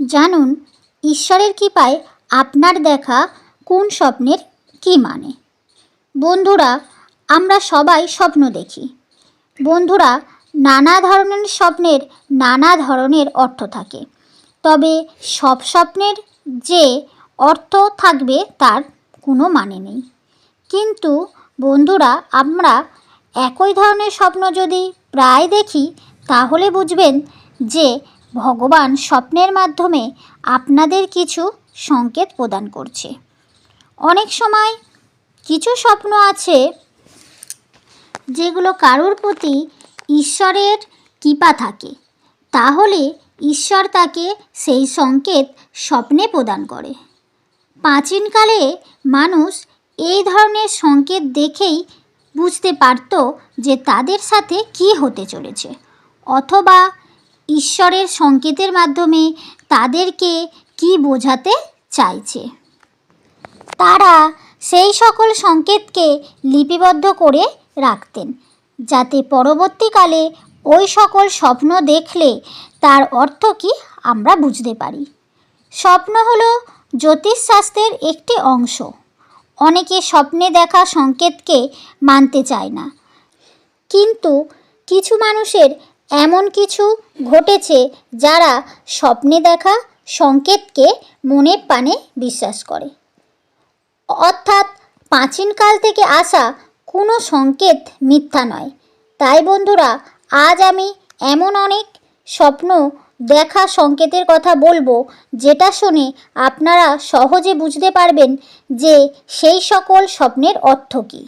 জানুন, ঈশ্বরের কৃপায় আপনার দেখা কোন স্বপ্নের কী মানে? বন্ধুরা, আমরা সবাই স্বপ্ন দেখি। বন্ধুরা, নানা ধরনের স্বপ্নের নানা ধরনের অর্থ থাকে। তবে সব স্বপ্নের যে অর্থ থাকবে তার কোনো মানে নেই। কিন্তু বন্ধুরা, আমরা একই ধরনের স্বপ্ন যদি প্রায় দেখি, তাহলে বুঝবেন যে ভগবান স্বপ্নের মাধ্যমে আপনাদের কিছু সংকেত প্রদান করছে। অনেক সময় কিছু স্বপ্ন আছে যেগুলো কারোর প্রতি ঈশ্বরের কৃপা থাকে। তাহলে ঈশ্বর তাকে সেই সংকেত স্বপ্নে প্রদান করে। প্রাচীনকালে মানুষ এই ধরনের সংকেত দেখেই বুঝতে পারত যে তাদের সাথে কী হতে চলেছে। অথবা ঈশ্বরের সংকেতের মাধ্যমে তাদেরকে কি বোঝাতে চাইছে? তারা সেই সকল সংকেতকে লিপিবদ্ধ করে রাখতেন, যাতে পরবর্তীকালে ওই সকল স্বপ্ন দেখলে তার অর্থ কি আমরা বুঝতে পারি। স্বপ্ন হলো জ্যোতিষশাস্ত্রের একটি অংশ। অনেকে স্বপ্নে দেখা সংকেতকে মানতে চায় না। কিন্তু কিছু মানুষের এমন কিছু ঘটেছে যারা স্বপ্নে দেখা সংকেতকে মনে প্রাণে বিশ্বাস করে। অর্থাৎ প্রাচীনকাল থেকে আসা কোনো সংকেত মিথ্যা নয়। তাই বন্ধুরা, আজ আমি এমন অনেক স্বপ্ন দেখা সংকেতের কথা বলব যেটা শুনে আপনারা সহজে বুঝতে পারবেন যে সেই সকল স্বপ্নের অর্থ কী।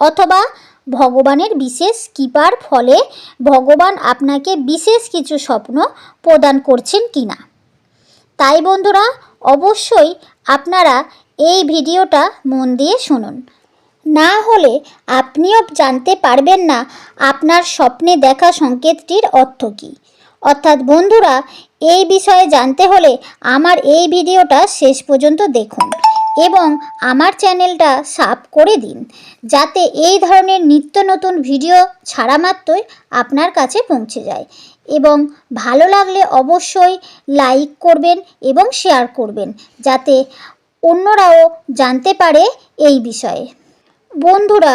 অথবা ভগবানের বিশেষ কৃপার ফলে ভগবান আপনাকে বিশেষ কিছু স্বপ্ন প্রদান করছেন কি না তাই বন্ধুরা, অবশ্যই আপনারা এই ভিডিওটা মন দিয়ে শুনুন। না হলে আপনিও জানতে পারবেন না আপনার স্বপ্নে দেখা সংকেতটির অর্থ কী। অর্থাৎ বন্ধুরা এই বিষয়ে জানতে হলে আমার এই ভিডিওটা শেষ পর্যন্ত দেখুন এবং আমার চ্যানেলটা সাব করে দিন, যাতে এই ধরনের নিত্য নতুন ভিডিও ছাড়া মাত্রই আপনার কাছে পৌঁছে যায় এবং ভালো লাগলে অবশ্যই লাইক করবেন এবং শেয়ার করবেন, যাতে অন্যরাও জানতে পারে এই বিষয়ে। বন্ধুরা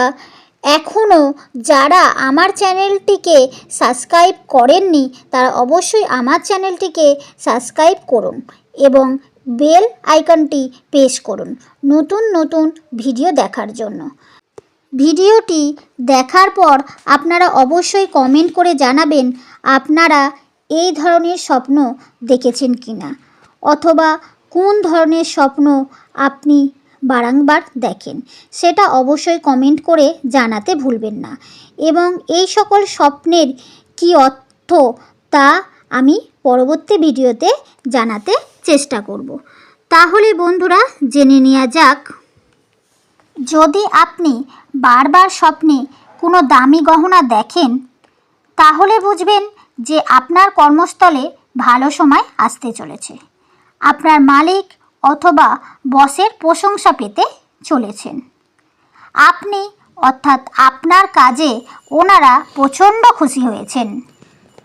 এখনও যারা আমার চ্যানেলটিকে সাবস্ক্রাইব করেননি, তারা অবশ্যই আমার চ্যানেলটিকে সাবস্ক্রাইব করুন এবং বেল আইকনটি প্রেস করুন নতুন নতুন ভিডিও দেখার জন্য। ভিডিওটি দেখার পর আপনারা অবশ্যই কমেন্ট করে জানাবেন আপনারা এই ধরনের স্বপ্ন দেখেছেন কি না অথবা কোন ধরনের স্বপ্ন আপনি বারংবার দেখেন। সেটা অবশ্যই কমেন্ট করে জানাতে ভুলবেন না। এবং এই সকল স্বপ্নের কি অর্থ তা আমি পরবর্তী ভিডিওতে জানাতে চেষ্টা করব। তাহলে বন্ধুরা, জেনে নেওয়া যাক। যদি আপনি বারবার স্বপ্নে কোনো দামি গহনা দেখেন, তাহলে বুঝবেন যে আপনার কর্মস্থলে ভালো সময় আসতে চলেছে। আপনার মালিক অথবা বসের প্রশংসা পেতে চলেছেন। আপনি, অর্থাৎ আপনার কাজে ওনারা প্রচণ্ড খুশি হয়েছেন।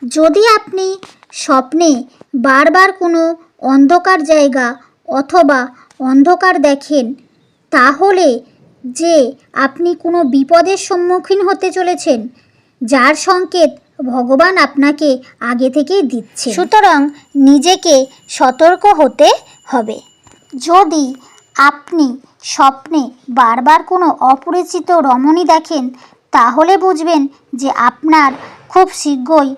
যদি আপনি স্বপ্নে বারবার কোনো অন্ধকার জায়গা অথবা অন্ধকার দেখেন, তাহলে যে আপনি কোনো বিপদের সম্মুখীন হতে চলেছেন, যার সংকেত ভগবান আপনাকে আগে থেকেই দিচ্ছে সুতরাং নিজেকে সতর্ক হতে হবে। যদি আপনি স্বপ্নে বারবার কোনো অপরিচিত রমণী দেখেন, তাহলে বুঝবেন যে আপনার খুব শীঘ্রই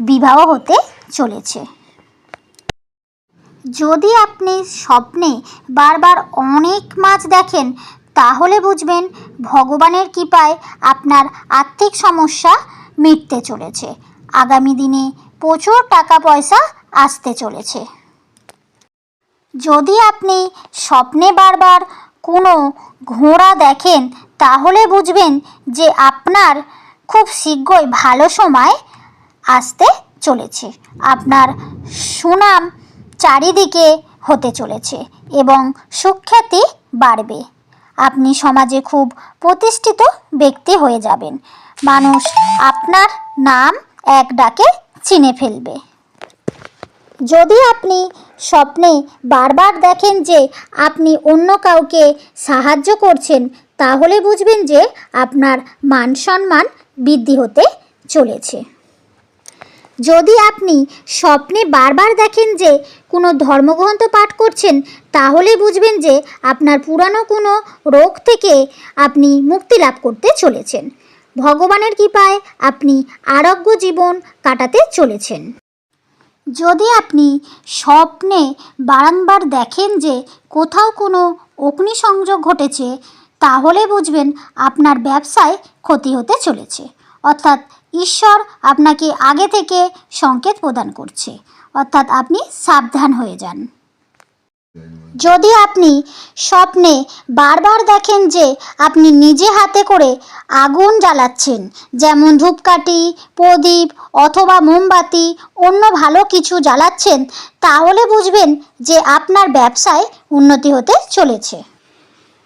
বিবাহ হতে চলেছে। যদি আপনি স্বপ্নে বারবার অনেক মাছ দেখেন, তাহলে বুঝবেন ভগবানের কৃপায় আপনার আর্থিক সমস্যা মিটতে চলেছে। আগামী দিনে প্রচুর টাকা পয়সা আসতে চলেছে। যদি আপনি স্বপ্নে বারবার কোনো ঘোড়া দেখেন, তাহলে বুঝবেন যে আপনার খুব শীঘ্রই ভালো সময় আসতে চলেছে। আপনার সুনাম চারিদিকে হতে চলেছে এবং সুখ্যাতি বাড়বে। আপনি সমাজে খুব প্রতিষ্ঠিত ব্যক্তি হয়ে যাবেন। মানুষ আপনার নাম এক ডাকে চিনে ফেলবে। যদি আপনি স্বপ্নে বারবার দেখেন যে আপনি অন্য কাউকে সাহায্য করছেন, তাহলে বুঝবেন যে আপনার মান সম্মান বৃদ্ধি হতে চলেছে। যদি আপনি স্বপ্নে বারবার দেখেন যে কোনো ধর্মগ্রন্থ পাঠ করছেন, তাহলে বুঝবেন যে আপনার পুরানো কোনো রোগ থেকে আপনি মুক্তি লাভ করতে চলেছেন। ভগবানের কৃপায় আপনি আরোগ্য জীবন কাটাতে চলেছেন। যদি আপনি স্বপ্নে বারংবার দেখেন যে কোথাও কোনো অগ্নিসংযোগ ঘটেছে, তাহলে বুঝবেন আপনার ব্যবসায় ক্ষতি হতে চলেছে। অর্থাৎ ঈশ্বর আপনাকে আগে থেকে সংকেত প্রদান করছে। অর্থাৎ আপনি সাবধান হয়ে যান। যদি আপনি স্বপ্নে বারবার দেখেন যে আপনি নিজে হাতে করে আগুন জ্বালাচ্ছেন, যেমন ধূপকাঠি, প্রদীপ অথবা মোমবাতি, অন্য ভালো কিছু জ্বালাচ্ছেন, তাহলে বুঝবেন যে আপনার ব্যবসায় উন্নতি হতে চলেছে।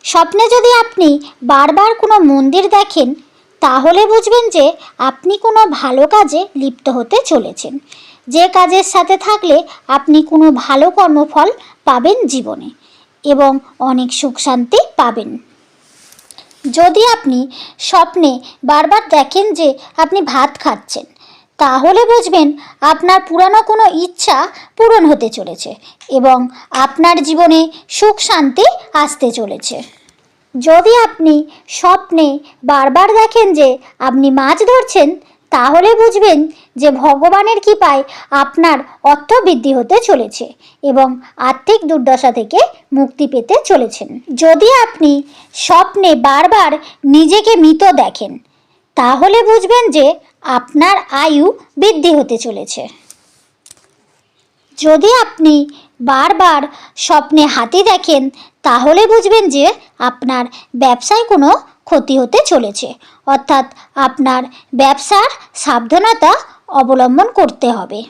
স্বপ্নে যদি আপনি বারবার কোনো মন্দির দেখেন, তাহলে বুঝবেন যে আপনি কোনো ভালো কাজে লিপ্ত হতে চলেছেন। যে কাজের সাথে থাকলে আপনি কোনো ভালো কর্মফল পাবেন জীবনে এবং অনেক সুখ শান্তি পাবেন। যদি আপনি স্বপ্নে বারবার দেখেন যে আপনি ভাত খাচ্ছেন, তাহলে বুঝবেন আপনার পুরানো কোনো ইচ্ছা পূরণ হতে চলেছে এবং আপনার জীবনে সুখ শান্তি আসতে চলেছে। যদি আপনি স্বপ্নে বারবার দেখেন যে আপনি মাছ ধরছেন তাহলে বুঝবেন যে ভগবানের কৃপায় আপনার অর্থ বৃদ্ধি হতে চলেছে এবং আর্থিক দুর্দশা থেকে মুক্তি পেতে চলেছেন। যদি আপনি স্বপ্নে বারবার নিজেকে মৃত দেখেন, তাহলে বুঝবেন যে আপনার আয়ু বৃদ্ধি হতে চলেছে। যদি আপনি বারবার স্বপ্নে হাতি দেখেন, তাহলে বুঝবেন যে আপনার ব্যবসায় কোনো ক্ষতি হতে চলেছে। অর্থাৎ আপনার ব্যবসার সাবধানতা অবলম্বন করতে হবে।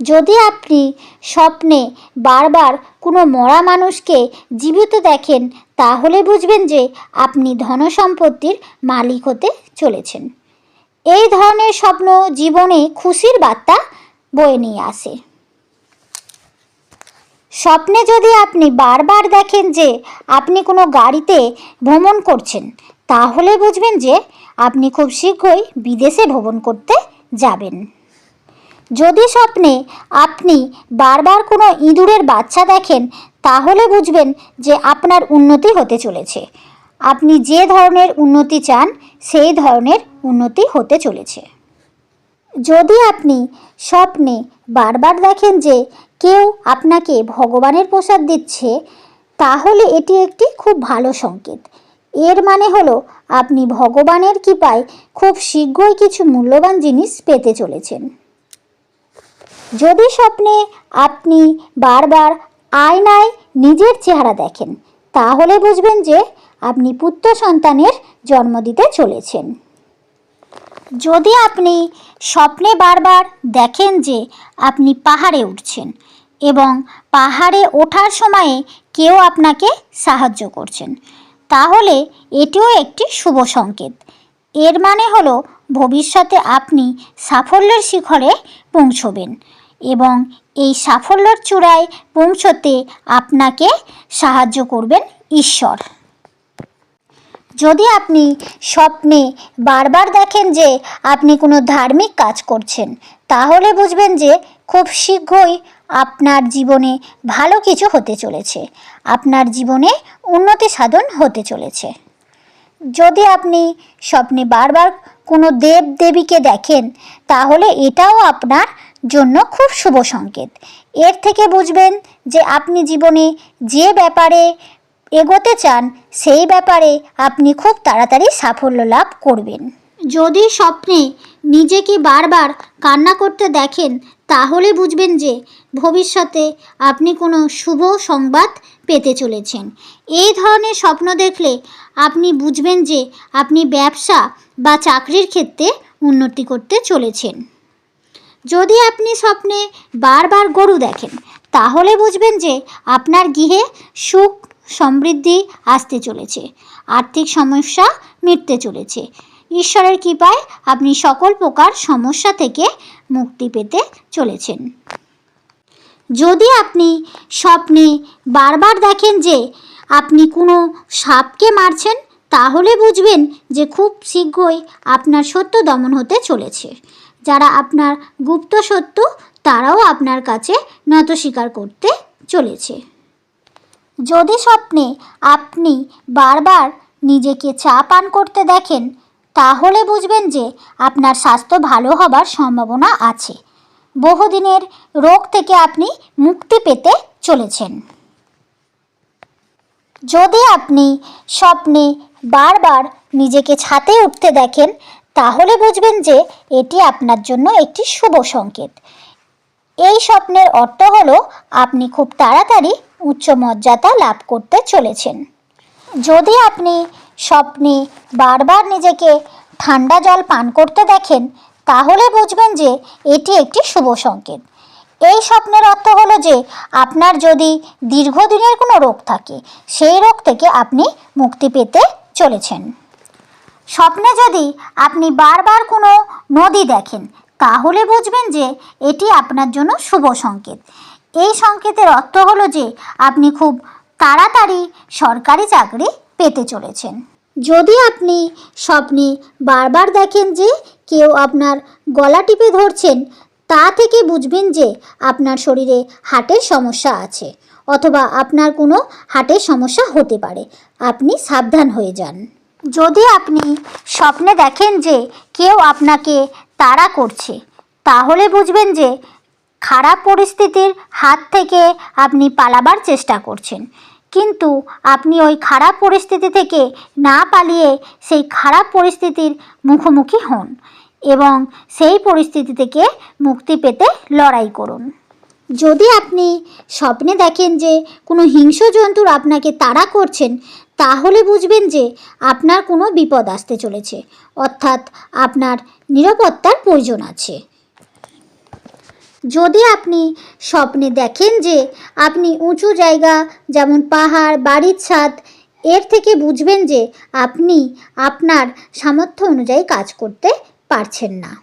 যদি আপনি স্বপ্নে বারবার কোনো মরা মানুষকে জীবিত দেখেন, তাহলে বুঝবেন যে আপনি ধনসম্পত্তির মালিক হতে চলেছেন। এই ধরনের স্বপ্ন জীবনে খুশির বার্তা বয়ে নিয়ে আসে। স্বপ্নে যদি আপনি বারবার দেখেন যে আপনি কোনো গাড়িতে ভ্রমণ করছেন, তাহলে বুঝবেন যে আপনি খুব শীঘ্রই বিদেশে ভ্রমণ করতে যাবেন। যদি স্বপ্নে আপনি বারবার কোনো ইঁদুরের বাচ্চা দেখেন, তাহলে বুঝবেন যে আপনার উন্নতি হতে চলেছে। আপনি যে ধরনের উন্নতি চান, সেই ধরনের উন্নতি হতে চলেছে। যদি আপনি স্বপ্নে বারবার দেখেন যে কেউ আপনাকে ভগবানের প্রসাদ দিচ্ছে, তাহলে এটি একটি খুব ভালো সংকেত। এর মানে হলো, আপনি ভগবানের কৃপায় খুব শীঘ্রই কিছু মূল্যবান জিনিস পেতে চলেছেন। যদি স্বপ্নে আপনি বারবার আয়নায় নিজের চেহারা দেখেন, তাহলে বুঝবেন যে আপনি পুত্র সন্তানের জন্ম দিতে চলেছেন। যদি আপনি স্বপ্নে বারবার দেখেন যে আপনি পাহাড়ে উঠছেন এবং পাহাড়ে ওঠার সময়ে কেউ আপনাকে সাহায্য করছেন, তাহলে এটিও একটি শুভ সংকেত। এর মানে হলো ভবিষ্যতে আপনি সাফল্যের শিখরে পৌঁছবেন এবং এই সাফল্যর চূড়ায় পৌঁছতে আপনাকে সাহায্য করবেন ঈশ্বর। যদি আপনি স্বপ্নে বারবার দেখেন যে আপনি কোনো ধার্মিক কাজ করছেন, তাহলে বুঝবেন যে খুব শীঘ্রই আপনার জীবনে ভালো কিছু হতে চলেছে। আপনার জীবনে উন্নতি সাধন হতে চলেছে। যদি আপনি স্বপ্নে বারবার কোনো দেব দেবীকে দেখেন, তাহলে এটাও আপনার জন্য খুব শুভ সংকেত। এর থেকে বুঝবেন যে আপনি জীবনে যে ব্যাপারে এগোতে চান, সেই ব্যাপারে আপনি খুব তাড়াতাড়ি সাফল্য লাভ করবেন। যদি স্বপ্নে নিজেকে বারবার কান্না করতে দেখেন, তাহলে বুঝবেন যে ভবিষ্যতে আপনি কোনো শুভ সংবাদ পেতে চলেছেন। এই ধরনের স্বপ্ন দেখলে আপনি বুঝবেন যে আপনি ব্যবসা বা চাকরির ক্ষেত্রে উন্নতি করতে চলেছেন। যদি আপনি স্বপ্নে বারবার গরু দেখেন, তাহলে বুঝবেন যে আপনার গৃহে সুখ সমৃদ্ধি আসতে চলেছে। আর্থিক সমস্যা মিটতে চলেছে। ঈশ্বরের কৃপায় আপনি সকল প্রকার সমস্যা থেকে মুক্তি পেতে চলেছেন। যদি আপনি স্বপ্নে বারবার দেখেন যে আপনি কোনো সাপকে মারছেন, তাহলে বুঝবেন যে খুব শীঘ্রই আপনার সত্য দমন হতে চলেছে। যারা আপনার গুপ্ত সত্য, তারাও আপনার কাছে নত স্বীকার করতে চলেছে। যদি স্বপ্নে আপনি বারবার নিজেকে চা পান করতে দেখেন, তাহলে বুঝবেন যে আপনার স্বাস্থ্য ভালো হবার সম্ভাবনা আছে। বহুদিনের রোগ থেকে আপনি মুক্তি পেতে চলেছেন। যদি আপনি স্বপ্নে বারবার নিজেকে ছাতে উঠতে দেখেন, তাহলে বুঝবেন যে এটি আপনার জন্য একটি শুভ সংকেত। এই স্বপ্নের অর্থ হলো আপনি খুব তাড়াতাড়ি উচ্চ মর্যাদা লাভ করতে চলেছেন। যদি আপনি স্বপ্নে বারবার নিজেকে ঠান্ডা জল পান করতে দেখেন, তাহলে বুঝবেন যে এটি একটি শুভ সংকেত। এই স্বপ্নের অর্থ হলো যে আপনার যদি দীর্ঘদিনের কোনো রোগ থাকে, সেই রোগ থেকে আপনি মুক্তি পেতে চলেছেন। স্বপ্নে যদি আপনি বারবার কোনো নদী দেখেন, তাহলে বুঝবেন যে এটি আপনার জন্য শুভ সংকেত। এই সংকেতের অর্থ হলো যে, আপনি খুব তাড়াতাড়ি সরকারি চাকরি পেতে চলেছেন। যদি আপনি স্বপ্নে বারবার দেখেন যে কেউ আপনার গলা টিপে ধরছেন, তা থেকে বুঝবেন যে আপনার শরীরে হার্টের সমস্যা আছে, অথবা আপনার কোনো হার্টের সমস্যা হতে পারে। আপনি সাবধান হয়ে যান। যদি আপনি স্বপ্নে দেখেন যে কেউ আপনাকে তাড়া করছে, তাহলে বুঝবেন যে খারাপ পরিস্থিতির হাত থেকে আপনি পালাবার চেষ্টা করছেন। কিন্তু আপনি ওই খারাপ পরিস্থিতি থেকে না পালিয়ে সেই খারাপ পরিস্থিতির মুখোমুখি হন এবং সেই পরিস্থিতি থেকে মুক্তি পেতে লড়াই করুন। যদি আপনি স্বপ্নে দেখেন যে কোনো হিংস্র জন্তুর আপনাকে তাড়া করছেন, তাহলে বুঝবেন যে আপনার কোনো বিপদ আসতে চলেছে, অর্থাৎ আপনার নিরাপত্তার প্রয়োজন আছে। যদি আপনি স্বপ্নে দেখেন যে আপনি উঁচু জায়গা, যেমন পাহাড়, বাড়ির ছাদ, এর থেকে বুঝবেন যে আপনি আপনার সামর্থ্য অনুযায়ী কাজ করতে পারছেন না।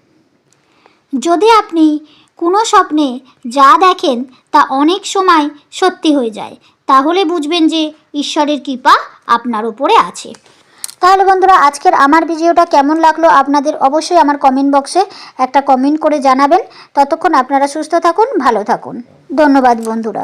যদি আপনি কোনো স্বপ্নে যা দেখেন তা অনেক সময় সত্যি হয়ে যায়, তাহলে বুঝবেন যে ঈশ্বরের কৃপা আপনার উপরে আছে। তাহলে বন্ধুরা, আজকের আমার ভিডিওটা কেমন লাগল আপনাদের অবশ্যই আমার কমেন্ট বক্সে একটা কমেন্ট করে জানাবেন। ততক্ষণ আপনারা সুস্থ থাকুন, ভালো থাকুন। ধন্যবাদ বন্ধুরা।